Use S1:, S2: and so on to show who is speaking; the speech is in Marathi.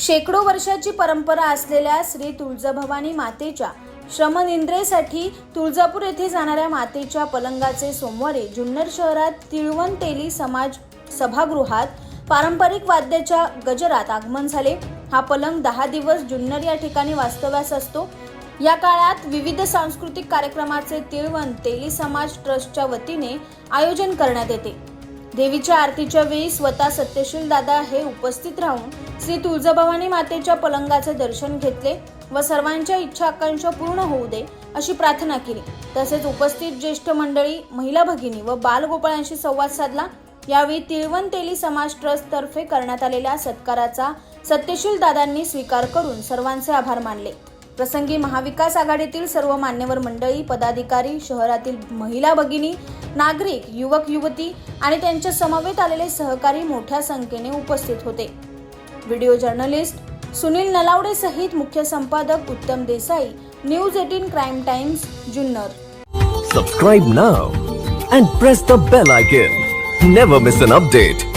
S1: शेकडो वर्षाची परंपरा असलेल्या श्री तुळजाभवानी मातेच्या श्रमनिंद्रेसाठी तुळजापूर येथे जाणाऱ्या मातेच्या पलंगाचे सोमवारी जुन्नर शहरात तिळवंतेली समाज सभागृहात पारंपरिक वाद्याच्या गजरात आगमन झाले. हा पलंग दहा दिवस जुन्नर या ठिकाणी वास्तव्यास असतो. या काळात विविध सांस्कृतिक कार्यक्रमाचे तिळवण तेली समाज ट्रस्टच्या वतीने आयोजन करण्यात येते. देवीच्या आरतीच्या वेळी स्वतः सत्यशील दादा हे उपस्थित राहून श्री तुळजाभवानी मातेच्या पलंगाचे दर्शन घेतले व सर्वांच्या इच्छा आकांक्षा पूर्ण होऊ दे अशी प्रार्थना केली. तसेच उपस्थित ज्येष्ठ मंडळी महिला भगिनी व बालगोपाळांशी संवाद साधला. यावेळी तिळवण तेली समाज ट्रस्ट तर्फे करण्यात आलेल्या सत्काराचा सत्यशील दादांनी स्वीकार करून सर्वांचे आभार मानले. प्रसंगी महाविकास आघाडीतील सर्व मान्यवर मंडळी पदाधिकारी शहरातील महिला भगिनी नागरिक युवक युवती आणि त्यांच्या समवेत आलेले सहकारी मोठ्या संख्येने उपस्थित होते. व्हिडिओ जर्नलिस्ट सुनील नलावडे सहित मुख्य संपादक Uttam Desai news eighteen crime times Junnar.
S2: Subscribe now and press the bell icon never miss an update